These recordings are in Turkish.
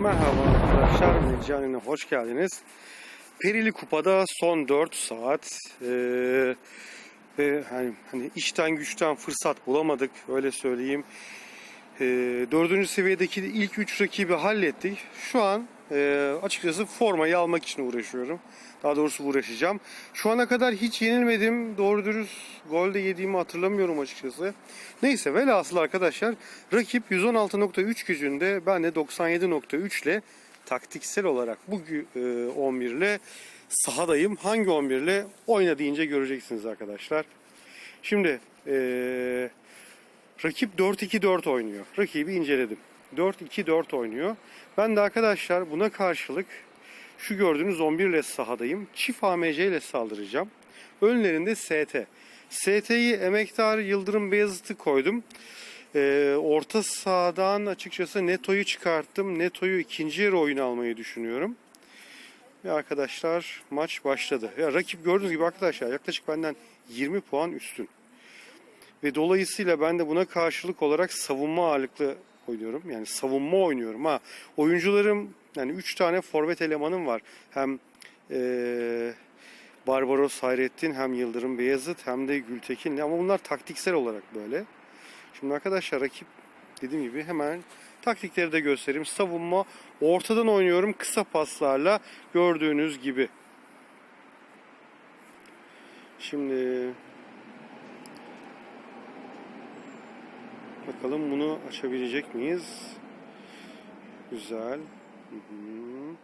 Merhaba arkadaşlar, Mecani'ne hoş geldiniz. Perili Kupa'da son 4 saat ee, ve hani, hani işten güçten fırsat bulamadık öyle söyleyeyim. E, dördüncü seviyedeki ilk 3 rakibi hallettik. Şu an e, açıkçası formayı almak için uğraşıyorum. Daha doğrusu uğraşacağım. Şu ana kadar hiç yenilmedim. Doğru dürüst gol de yediğimi hatırlamıyorum açıkçası. Neyse velhasıl arkadaşlar rakip 116.3 gücünde ben de 97.3 ile taktiksel olarak bu e, 11 ile sahadayım. Hangi 11 ile oyna deyince göreceksiniz arkadaşlar. Şimdi e, rakip 4-2-4 oynuyor. Rakibi inceledim. 4-2-4 oynuyor. Ben de arkadaşlar buna karşılık şu gördüğünüz 11 ile sahadayım. Çift AMC ile saldıracağım. Önlerinde ST. ST'yi emektar Yıldırım Beyazıt'ı koydum. Ee, orta sahadan açıkçası Neto'yu çıkarttım. Neto'yu ikinci yarı oyuna almayı düşünüyorum. Ve arkadaşlar maç başladı. Ya rakip gördüğünüz gibi arkadaşlar yaklaşık benden 20 puan üstün. Ve dolayısıyla ben de buna karşılık olarak savunma ağırlıklı oynuyorum. Yani savunma oynuyorum ha. Oyuncularım yani 3 tane forvet elemanım var. Hem eee Barbaros Hayrettin hem Yıldırım Beyazıt hem de Gültekin ama bunlar taktiksel olarak böyle. Şimdi arkadaşlar rakip dediğim gibi hemen taktikleri de göstereyim. Savunma ortadan oynuyorum kısa paslarla gördüğünüz gibi. Şimdi bakalım bunu açabilecek miyiz? Güzel. Hı hı.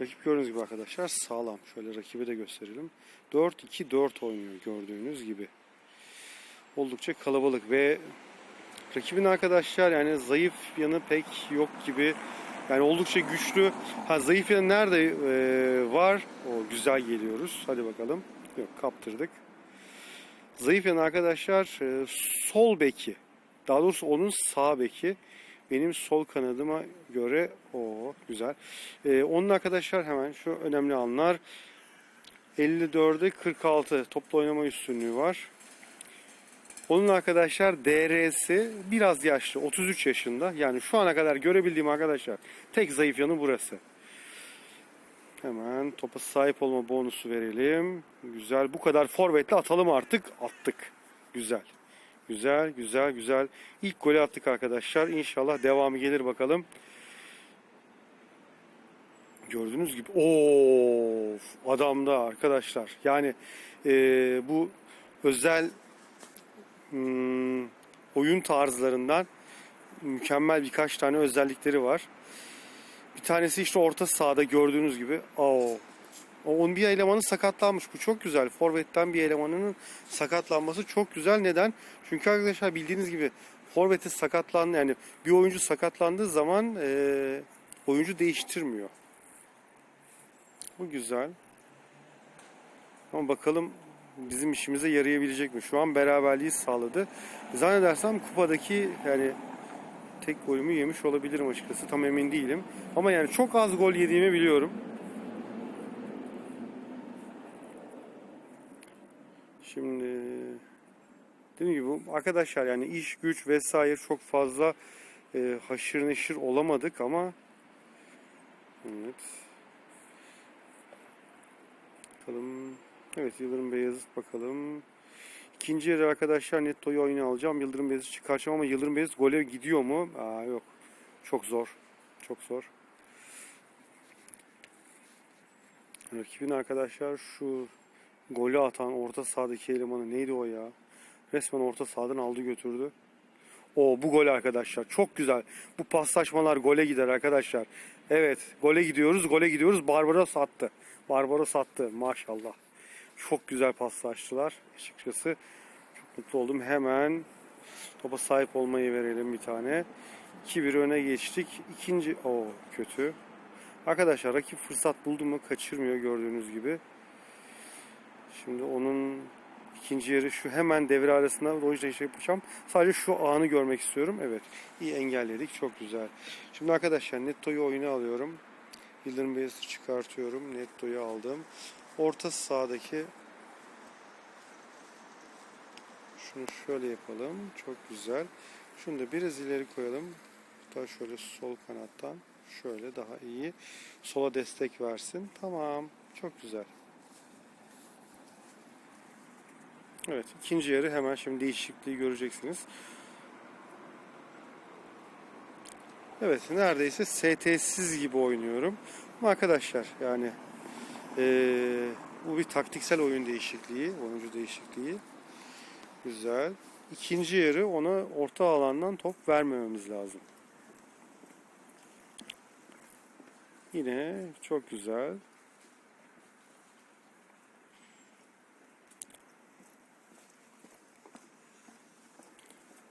Rakip gördüğünüz gibi arkadaşlar sağlam. Şöyle rakibi de gösterelim. 4-2-4 oynuyor gördüğünüz gibi. Oldukça kalabalık ve rakibin arkadaşlar yani zayıf yanı pek yok gibi. Yani oldukça güçlü. Ha zayıf yanı nerede e, var? O güzel geliyoruz. Hadi bakalım. Yok kaptırdık. Zayıf yanı arkadaşlar e, sol beki. Daha doğrusu onun sağ beki. Benim sol kanadıma göre o güzel. Ee, onun arkadaşlar hemen şu önemli anlar. 54'e 46 toplu oynama üstünlüğü var. Onun arkadaşlar DR'si biraz yaşlı 33 yaşında. Yani şu ana kadar görebildiğim arkadaşlar tek zayıf yanı burası. Hemen topa sahip olma bonusu verelim. Güzel bu kadar forvetle atalım artık. Attık. Güzel. Güzel, güzel, güzel. İlk golü attık arkadaşlar. İnşallah devamı gelir bakalım. Gördüğünüz gibi. Of, adamda arkadaşlar. Yani e, bu özel hmm, oyun tarzlarından mükemmel birkaç tane özellikleri var. Bir tanesi işte orta sahada gördüğünüz gibi. Oo, o onun bir elemanı sakatlanmış. Bu çok güzel. Forvet'ten bir elemanının sakatlanması çok güzel. Neden? Çünkü arkadaşlar bildiğiniz gibi Forvet'e sakatlandı yani bir oyuncu sakatlandığı zaman e, oyuncu değiştirmiyor. Bu güzel. Ama bakalım bizim işimize yarayabilecek mi? Şu an beraberliği sağladı. Zannedersem kupadaki yani tek golümü yemiş olabilirim açıkçası. Tam emin değilim. Ama yani çok az gol yediğimi biliyorum. Şimdi dediğim gibi arkadaşlar yani iş güç vesaire çok fazla e, haşır neşir olamadık ama evet. Bakalım. Evet Yıldırım Beyazıt bakalım. İkinci yarı arkadaşlar Netto'yu oyuna alacağım. Yıldırım Beyazıt çıkaracağım ama Yıldırım Beyazıt gole gidiyor mu? Aa yok. Çok zor. Çok zor. Rakibin arkadaşlar şu golü atan orta sahadaki elemanı neydi o ya? Resmen orta sahadan aldı götürdü. O bu gol arkadaşlar. Çok güzel. Bu paslaşmalar gole gider arkadaşlar. Evet gole gidiyoruz. Gole gidiyoruz. Barbaros attı. Barbaros attı. Maşallah. Çok güzel paslaştılar. Açıkçası çok mutlu oldum. Hemen topa sahip olmayı verelim bir tane. 2-1 öne geçtik. İkinci o kötü. Arkadaşlar rakip fırsat buldu mu kaçırmıyor gördüğünüz gibi. Şimdi onun ikinci yarı şu hemen devre arasında Rojda şey yapacağım. Sadece şu anı görmek istiyorum. Evet. iyi engelledik. Çok güzel. Şimdi arkadaşlar Netto'yu oyuna alıyorum. Yıldırım Beyazıt'ı çıkartıyorum. Netto'yu aldım. Orta sahadaki şunu şöyle yapalım. Çok güzel. Şunu da biraz ileri koyalım. Hatta şöyle sol kanattan. Şöyle daha iyi. Sola destek versin. Tamam. Çok güzel. Evet. ikinci yarı hemen şimdi değişikliği göreceksiniz. Evet. Neredeyse ST'siz gibi oynuyorum. Ama arkadaşlar yani eee, bu bir taktiksel oyun değişikliği. Oyuncu değişikliği. Güzel. İkinci yarı ona orta alandan top vermememiz lazım. Yine çok güzel.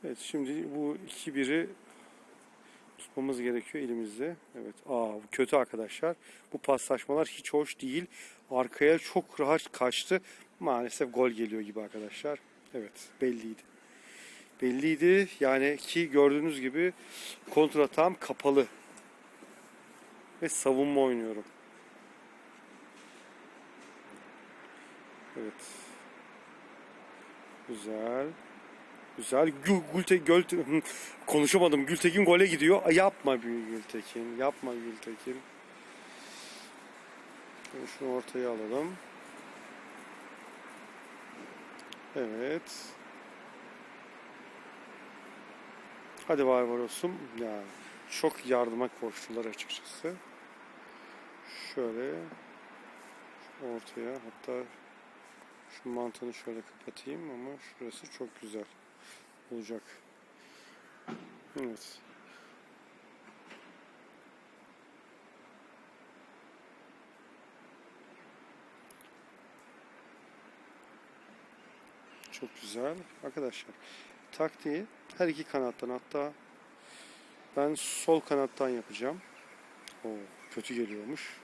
Evet şimdi bu 2-1'i tutmamız gerekiyor elimizde. Evet. Aa bu kötü arkadaşlar. Bu paslaşmalar hiç hoş değil. Arkaya çok rahat kaçtı. Maalesef gol geliyor gibi arkadaşlar. Evet belliydi. Belliydi. Yani ki gördüğünüz gibi kontratağım kapalı. Ve savunma oynuyorum. Evet. Güzel. Güzel. Gül, Gülte, Gölte, konuşamadım. Gültekin gole gidiyor. Yapma Gültekin. Yapma Gültekin. Şunu ortaya alalım. Evet. Hadi Barbaros'um. Ya çok yardıma koştular açıkçası. Şöyle ortaya hatta şu mantığını şöyle kapatayım ama şurası çok güzel olacak. Evet. Çok güzel. Arkadaşlar taktiği her iki kanattan hatta ben sol kanattan yapacağım. O kötü geliyormuş.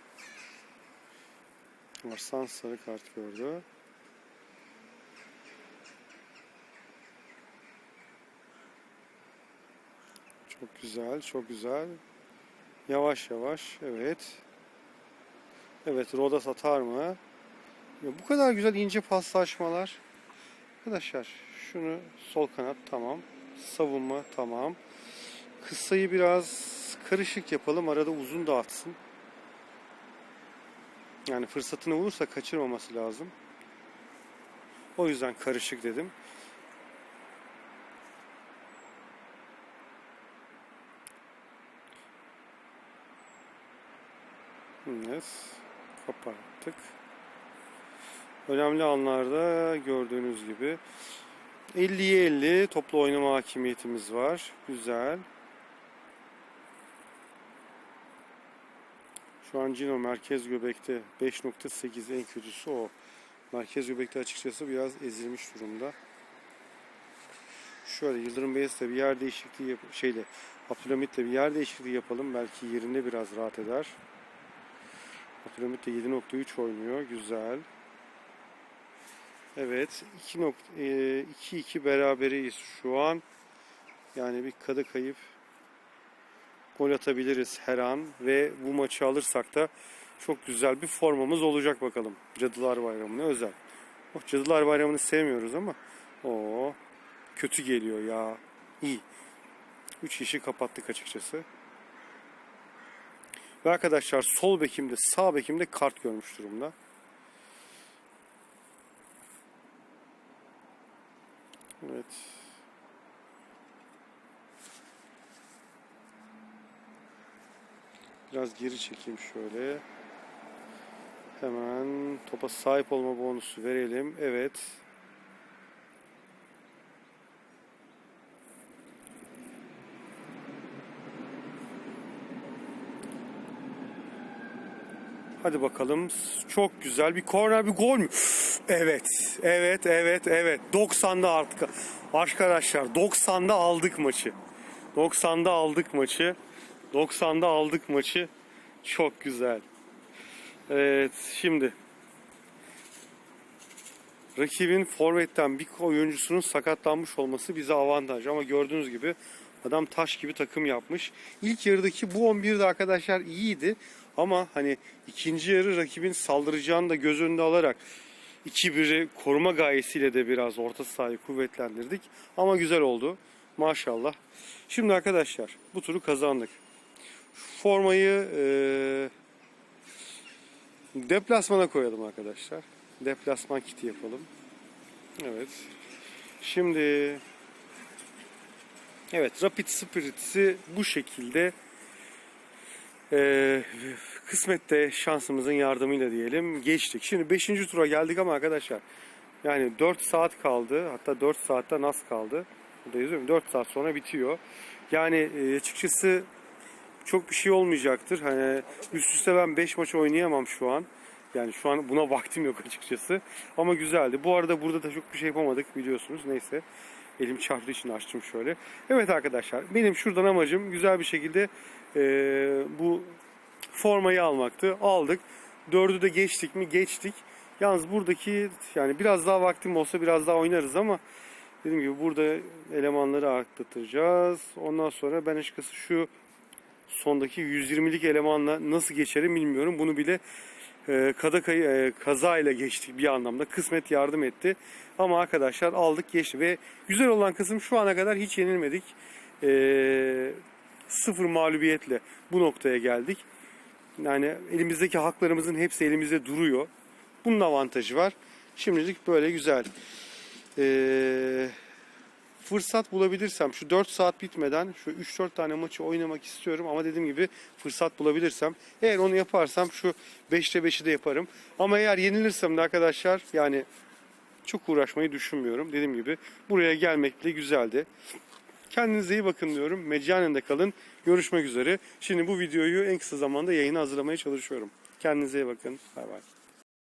Arslan sarı kart gördü. Çok güzel, çok güzel. Yavaş yavaş, evet. Evet, Rodas atar mı? Ya bu kadar güzel ince paslaşmalar. Arkadaşlar, şunu sol kanat tamam. Savunma tamam. Kısayı biraz karışık yapalım. Arada uzun da atsın. Yani fırsatını bulursa kaçırmaması lazım. O yüzden karışık dedim. Evet. Kapattık. Önemli anlarda gördüğünüz gibi 50'ye 50 toplu oynama hakimiyetimiz var. Güzel. Şu an Cino merkez göbekte 5.8 en kötüsü o. Merkez göbekte açıkçası biraz ezilmiş durumda. Şöyle Yıldırım Beyaz'la bir yer değişikliği yap şeyle Abdülhamit'le bir yer değişikliği yapalım. Belki yerinde biraz rahat eder. Abdülhamit de 7.3 oynuyor. Güzel. Evet. 2-2 beraberiyiz şu an. Yani bir kadı kayıp gol atabiliriz her an ve bu maçı alırsak da çok güzel bir formamız olacak bakalım. Cadılar Bayramı'na özel. Oh, Cadılar Bayramı'nı sevmiyoruz ama o kötü geliyor ya. İyi. 3 işi kapattık açıkçası. Ve arkadaşlar sol bekimde sağ bekimde kart görmüş durumda. Evet. Biraz geri çekeyim şöyle. Hemen topa sahip olma bonusu verelim. Evet. Hadi bakalım. Çok güzel bir korner bir gol mü? Evet. Evet, evet, evet. 90'da artık. Arkadaşlar 90'da aldık maçı. 90'da aldık maçı. 90'da aldık maçı. Çok güzel. Evet, şimdi rakibin forvetten bir oyuncusunun sakatlanmış olması bize avantaj ama gördüğünüz gibi adam taş gibi takım yapmış. İlk yarıdaki bu 11'de arkadaşlar iyiydi ama hani ikinci yarı rakibin saldıracağını da göz önünde alarak 2-1'i koruma gayesiyle de biraz orta sahayı kuvvetlendirdik. Ama güzel oldu. Maşallah. Şimdi arkadaşlar bu turu kazandık. Formayı e, deplasmana koyalım arkadaşlar. Deplasman kiti yapalım. Evet. Şimdi Evet Rapid Spirit'i bu şekilde e, kısmette şansımızın yardımıyla diyelim geçtik. Şimdi 5. tura geldik ama arkadaşlar yani 4 saat kaldı. Hatta 4 saatten az kaldı. Burada yazıyorum 4 saat sonra bitiyor. Yani e, açıkçası çok bir şey olmayacaktır. Hani üst üste ben 5 maç oynayamam şu an. Yani şu an buna vaktim yok açıkçası. Ama güzeldi. Bu arada burada da çok bir şey yapamadık biliyorsunuz. Neyse. Elim çarptığı için açtım şöyle. Evet arkadaşlar benim şuradan amacım güzel bir şekilde e, bu formayı almaktı. Aldık. Dördü de geçtik mi? Geçtik. Yalnız buradaki yani biraz daha vaktim olsa biraz daha oynarız ama dediğim gibi burada elemanları atlatacağız. Ondan sonra ben açıkçası şu sondaki 120'lik elemanla nasıl geçerim bilmiyorum. Bunu bile e, Kadakayı e, kaza ile geçtik bir anlamda. Kısmet yardım etti. Ama arkadaşlar aldık geçti ve güzel olan kısım şu ana kadar hiç yenilmedik. E, sıfır mağlubiyetle bu noktaya geldik. Yani elimizdeki haklarımızın hepsi elimizde duruyor. Bunun avantajı var. Şimdilik böyle güzel. Eee fırsat bulabilirsem şu 4 saat bitmeden şu 3-4 tane maçı oynamak istiyorum ama dediğim gibi fırsat bulabilirsem eğer onu yaparsam şu 5'te 5'i de yaparım. Ama eğer yenilirsem de arkadaşlar yani çok uğraşmayı düşünmüyorum. Dediğim gibi buraya gelmek de güzeldi. Kendinize iyi bakın diyorum. Meccanende kalın. Görüşmek üzere. Şimdi bu videoyu en kısa zamanda yayına hazırlamaya çalışıyorum. Kendinize iyi bakın. Bay bay.